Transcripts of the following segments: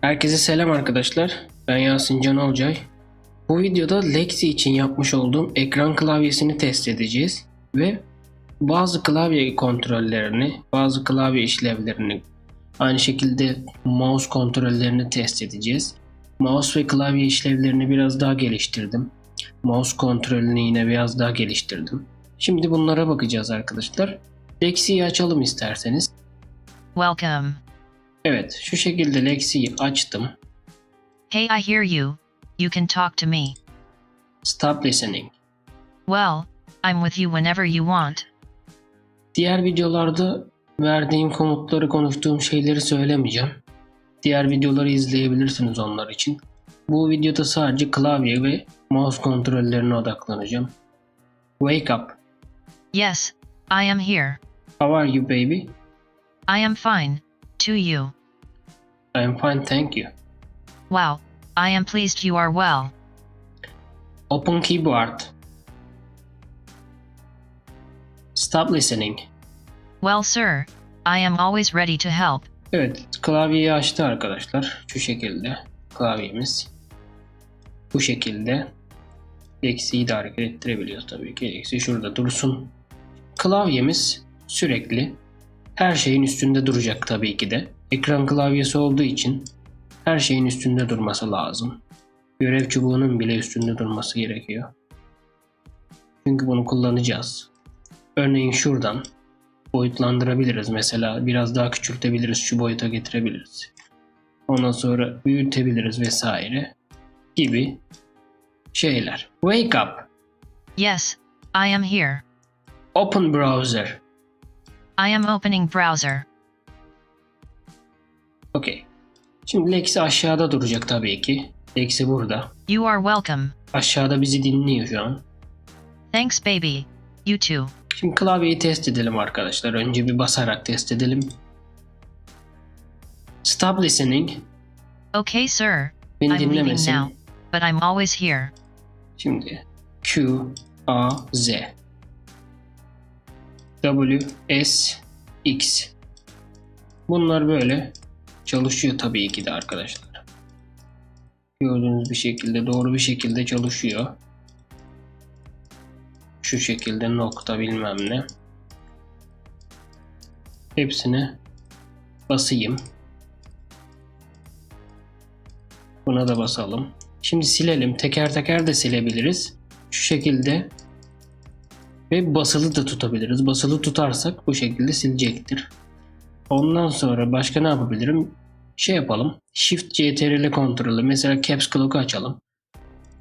Herkese selam arkadaşlar. Ben Yasin Can Olcay. Bu videoda Lexi için yapmış olduğum ekran klavyesini test edeceğiz ve bazı klavye kontrollerini, bazı klavye işlevlerini, aynı şekilde mouse kontrollerini test edeceğiz. Mouse ve klavye işlevlerini biraz daha geliştirdim. Mouse kontrolünü yine biraz daha geliştirdim. Şimdi bunlara bakacağız arkadaşlar. Lexi'yi açalım isterseniz. Welcome. Evet, şu şekilde Lexi'yi açtım. Hey, I hear you. You can talk to me. Stop listening. Well, I'm with you whenever you want. Diğer videolarda verdiğim komutları konuştuğum şeyleri söylemeyeceğim. Diğer videoları izleyebilirsiniz onlar için. Bu videoda sadece klavye ve mouse kontrollerine odaklanacağım. Wake up. Yes, I am here. How are you baby? I am fine. To you. I am fine thank you. Wow, I am pleased you are well. Open keyboard. Stop listening. Well, sir, I am always ready to help. Evet, klavyeyi açtı arkadaşlar. Şu şekilde klavyemiz. Bu şekilde. Eksiği de hareket ettirebiliyoruz tabii ki. Eksi şurada dursun. Klavyemiz sürekli her şeyin üstünde duracak tabii ki de. Ekran klavyesi olduğu için her şeyin üstünde durması lazım. Görev çubuğunun bile üstünde durması gerekiyor. Çünkü bunu kullanacağız. Örneğin şuradan boyutlandırabiliriz. Mesela biraz daha küçültebiliriz, şu boyuta getirebiliriz. Ondan sonra büyütebiliriz vesaire gibi şeyler. Wake up. Yes, I am here. Open browser. I am opening browser. Okay. Şimdi Lexi aşağıda duracak tabii ki. Lexi burada. You are welcome. Aşağıda bizi dinliyor şu an. Thanks, baby. You too. Şimdi klavyeyi test edelim arkadaşlar. Önce bir basarak test edelim. Stop listening. Okay, sir. Beni I'm leaving dinlemesin. now, but I'm always here. Şimdi Q, A, Z. W, S, X. Bunlar böyle çalışıyor tabii ki de arkadaşlar. Gördüğünüz bir şekilde doğru bir şekilde çalışıyor. Şu şekilde nokta bilmem ne. Hepsine basayım. Buna da basalım. Şimdi silelim. Teker teker de silebiliriz. Şu şekilde. Ve basılı da tutabiliriz. Basılı tutarsak bu şekilde silecektir. Ondan sonra başka ne yapabilirim? Şey yapalım. Shift CTRL kontrolü. Mesela Caps Lock'u açalım.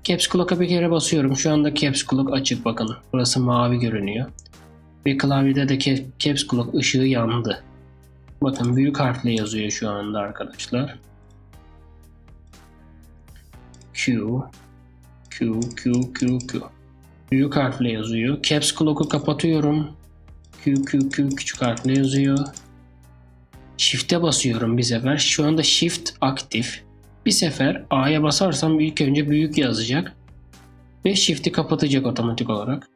Caps Lock'a bir kere basıyorum. Şu anda Caps Lock açık bakın. Burası mavi görünüyor. Ve klavyede de Ca- Caps Lock ışığı yandı. Bakın büyük harfle yazıyor şu anda arkadaşlar. Q Q Q Q Q Büyük harfle yazıyor. Caps Lock'u kapatıyorum. Q Q Q küçük harfle yazıyor. Shift'e basıyorum bir sefer. Şu anda Shift aktif. Bir sefer A'ya basarsam ilk önce büyük yazacak. Ve Shift'i kapatacak otomatik olarak.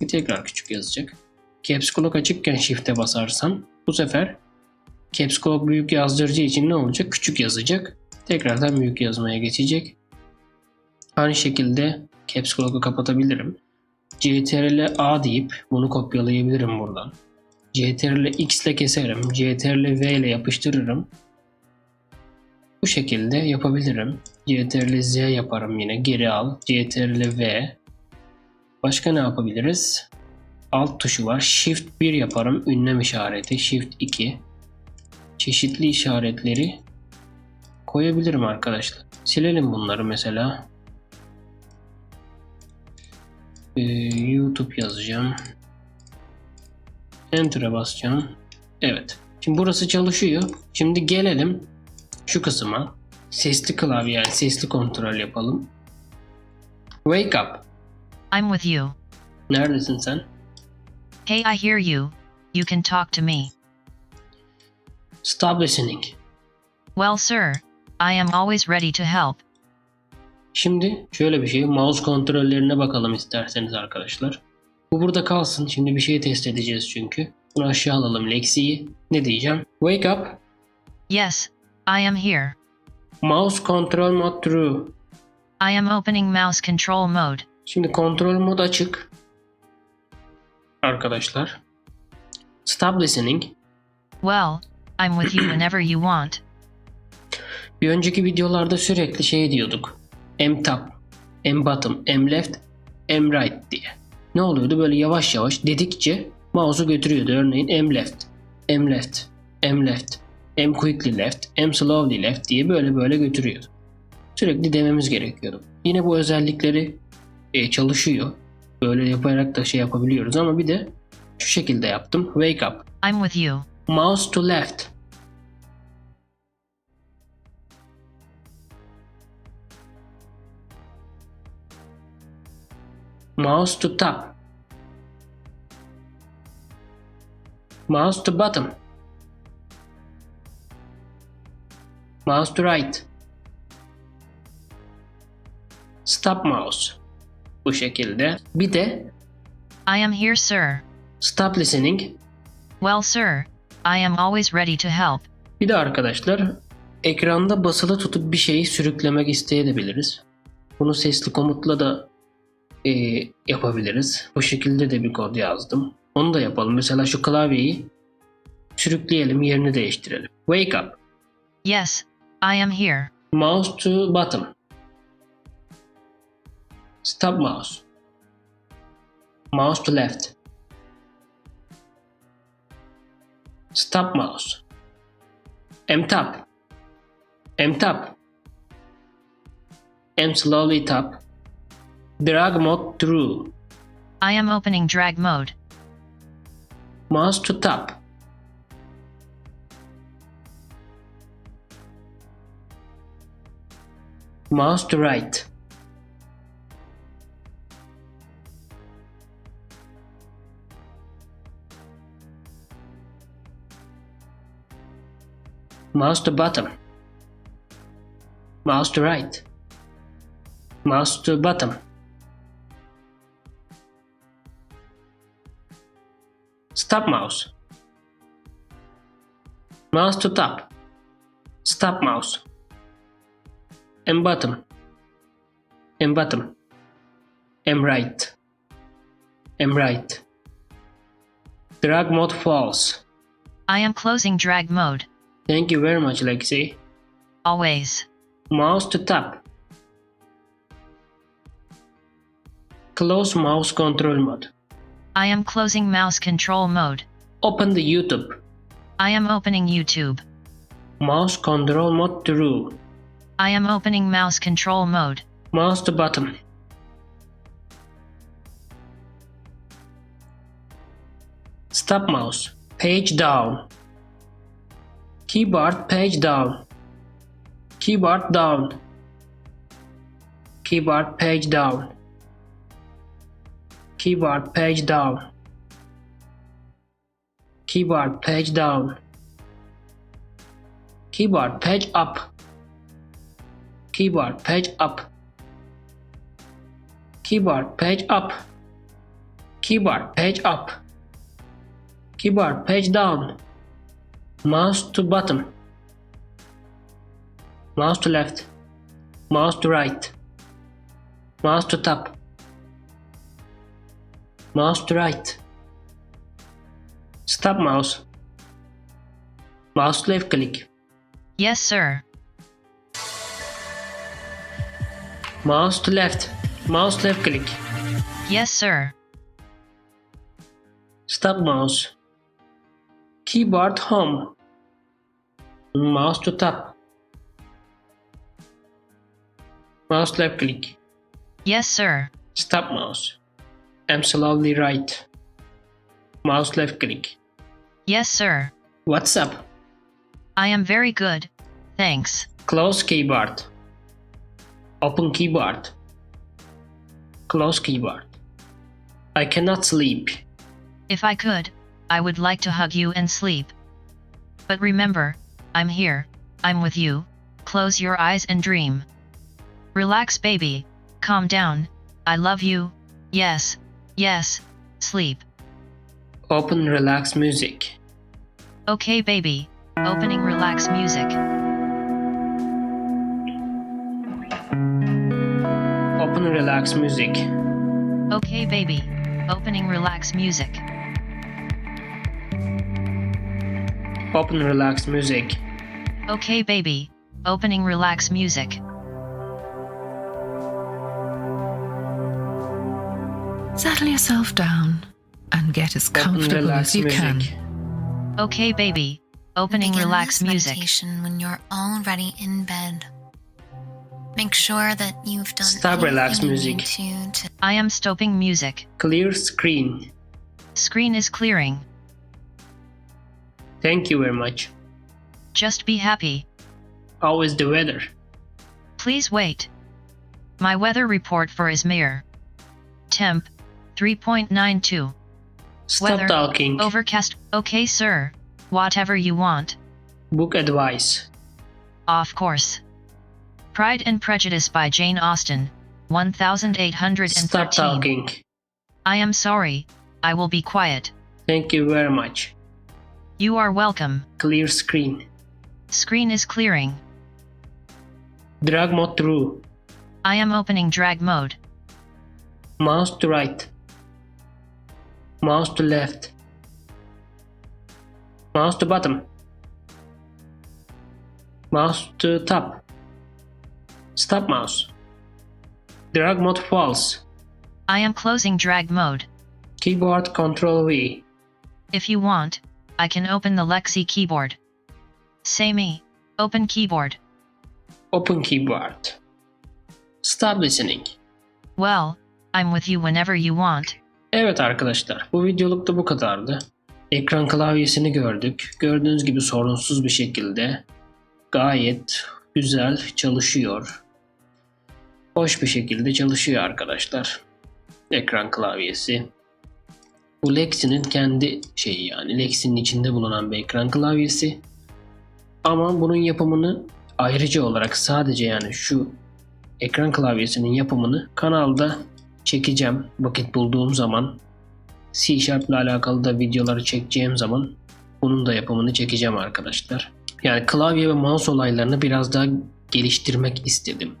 Bir tekrar küçük yazacak. Caps Lock açıkken Shift'e basarsam bu sefer Caps Lock büyük yazdıracağı için ne olacak? Küçük yazacak. Tekrardan büyük yazmaya geçecek. Aynı şekilde Caps Lock'u kapatabilirim. CTRL A deyip bunu kopyalayabilirim buradan. CTRL X ile keserim. CTRL V ile yapıştırırım. Bu şekilde yapabilirim. CTRL Z yaparım yine. Geri al. CTRL V. Başka ne yapabiliriz? Alt tuşu var. Shift 1 yaparım. Ünlem işareti. Shift 2. Çeşitli işaretleri koyabilirim arkadaşlar. Silelim bunları mesela. Ee, YouTube yazacağım. Enter'a basacağım. Evet. Şimdi burası çalışıyor. Şimdi gelelim şu kısma. Sesli klavye yani sesli kontrol yapalım. Wake up. I'm with you. Neredesin sen? Hey, I hear you. You can talk to me. Stop listening. Well, sir, I am always ready to help. Şimdi şöyle bir şey. Mouse kontrollerine bakalım isterseniz arkadaşlar. Bu burada kalsın. Şimdi bir şey test edeceğiz çünkü. Bunu aşağı alalım Lexi'yi. Ne diyeceğim? Wake up. Yes, I am here. Mouse control mode true. I am opening mouse control mode. Şimdi kontrol mod açık. Arkadaşlar. Stop listening. Well, I'm with you whenever you want. Bir önceki videolarda sürekli şey diyorduk. M top, M bottom, M left, M right diye. Ne oluyordu? Böyle yavaş yavaş dedikçe mouse'u götürüyordu. Örneğin M left, M left, M left, M quickly left, M slowly left diye böyle böyle götürüyordu. Sürekli dememiz gerekiyordu. Yine bu özellikleri e, çalışıyor. Böyle yaparak da şey yapabiliyoruz ama bir de şu şekilde yaptım. Wake up. I'm with you. Mouse to left. Mouse to top. Mouse to bottom. Mouse to right. Stop mouse. Bu şekilde. Bir de I am here, sir. stop listening. Well, sir, I am always ready to help. Bir de arkadaşlar ekranda basılı tutup bir şeyi sürüklemek isteyebiliriz. Bunu sesli komutla da e, yapabiliriz. Bu şekilde de bir kod yazdım. Onu da yapalım. Mesela şu klavyeyi sürükleyelim, yerini değiştirelim. Wake up. Yes, I am here. Mouse to bottom. Stop mouse. Mouse to left. Stop mouse. M tap. M tap. M slowly tap. Drag mode through. I am opening drag mode. Mouse to tap. Mouse to right. Mouse to bottom. Mouse to right. Mouse to bottom. Stop mouse. Mouse to top. Stop mouse. And bottom. And bottom. And right. And right. Drag mode false. I am closing drag mode. Thank you very much, Lexi. Always. Mouse to top. Close mouse control mode. I am closing mouse control mode. Open the YouTube. I am opening YouTube. Mouse control mode true. I am opening mouse control mode. Mouse to bottom. Stop mouse. Page down. Keyboard page down. Keyboard down. Keyboard page down. Keyboard page down. Keyboard page down. Keyboard page up. Keyboard page up. Keyboard page up. Keyboard page up. Keyboard page down. Mouse to bottom. Mouse to left. Mouse to right. Mouse to top. Mouse to right. Stop mouse. Mouse left click. Yes, sir. Mouse to left. Mouse left click. Yes, sir. Stop mouse. Keyboard home. Mouse to top. Mouse left click. Yes, sir. Stop mouse. Slowly right. Mouse left click. Yes, sir. What's up? I am very good. Thanks. Close keyboard. Open keyboard. Close keyboard. I cannot sleep. If I could, I would like to hug you and sleep. But remember, I'm here, I'm with you. Close your eyes and dream. Relax, baby. Calm down. I love you. Yes, Yes, sleep. Open relax music. Okay, baby. Opening relax music. Open relax music. Okay, baby. Opening relax music. Open relax music. Okay, baby. Opening relax music. Settle yourself down and get as comfortable as you can. Okay, baby. Opening Begin relax this music. meditation when you're already in bed. Make sure that you've done Stop relax music. to, to I am stopping music. Clear screen. Screen is clearing. Thank you very much. Just be happy. How is the weather? Please wait. My weather report for Izmir. Temp 3.92. Stop Weather. talking. Overcast. Okay, sir. Whatever you want. Book advice. Of course. Pride and Prejudice by Jane Austen. 1813. Stop talking. I am sorry. I will be quiet. Thank you very much. You are welcome. Clear screen. Screen is clearing. Drag mode through. I am opening drag mode. Mouse to right. Mouse to left. Mouse to bottom. Mouse to top. Stop mouse. Drag mode false. I am closing drag mode. Keyboard Control V. If you want, I can open the Lexi keyboard. Say me. Open keyboard. Open keyboard. Stop listening. Well, I'm with you whenever you want. Evet arkadaşlar bu videoluk da bu kadardı. Ekran klavyesini gördük. Gördüğünüz gibi sorunsuz bir şekilde gayet güzel çalışıyor. Hoş bir şekilde çalışıyor arkadaşlar. Ekran klavyesi. Bu Lexi'nin kendi şeyi yani Lexi'nin içinde bulunan bir ekran klavyesi. Ama bunun yapımını ayrıca olarak sadece yani şu ekran klavyesinin yapımını kanalda çekeceğim vakit bulduğum zaman. C Sharp ile alakalı da videoları çekeceğim zaman bunun da yapımını çekeceğim arkadaşlar. Yani klavye ve mouse olaylarını biraz daha geliştirmek istedim.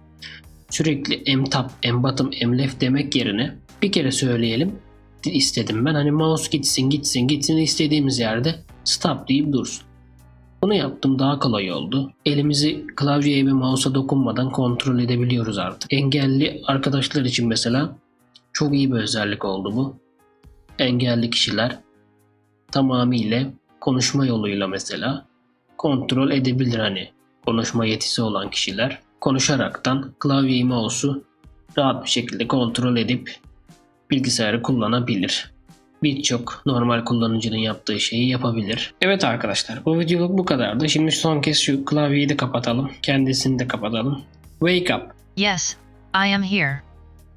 Sürekli M tap, M bottom, M left demek yerine bir kere söyleyelim istedim ben. Hani mouse gitsin gitsin gitsin istediğimiz yerde stop deyip dursun. Bunu yaptım daha kolay oldu. Elimizi klavyeye ve mouse'a dokunmadan kontrol edebiliyoruz artık. Engelli arkadaşlar için mesela çok iyi bir özellik oldu bu. Engelli kişiler tamamıyla konuşma yoluyla mesela kontrol edebilir hani konuşma yetisi olan kişiler konuşaraktan klavyeyi mouse'u rahat bir şekilde kontrol edip bilgisayarı kullanabilir. Birçok normal kullanıcının yaptığı şeyi yapabilir. Evet arkadaşlar bu videoluk bu kadardı. Şimdi son kez şu klavyeyi de kapatalım. Kendisini de kapatalım. Wake up. Yes, I am here.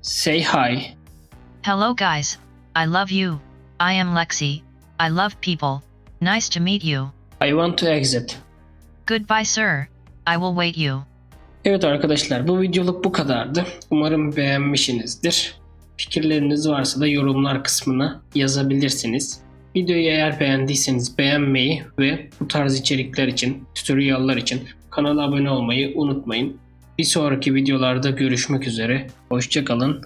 Say hi. Hello, guys. I love you. I am Lexi. I love people. Nice to meet you. I want to exit. Goodbye, sir. I will wait you. Evet arkadaşlar bu videoluk bu kadardı. Umarım beğenmişsinizdir. Fikirleriniz varsa da yorumlar kısmına yazabilirsiniz. Videoyu eğer beğendiyseniz beğenmeyi ve bu tarz içerikler için, tutoriallar için kanala abone olmayı unutmayın. Bir sonraki videolarda görüşmek üzere. Hoşçakalın.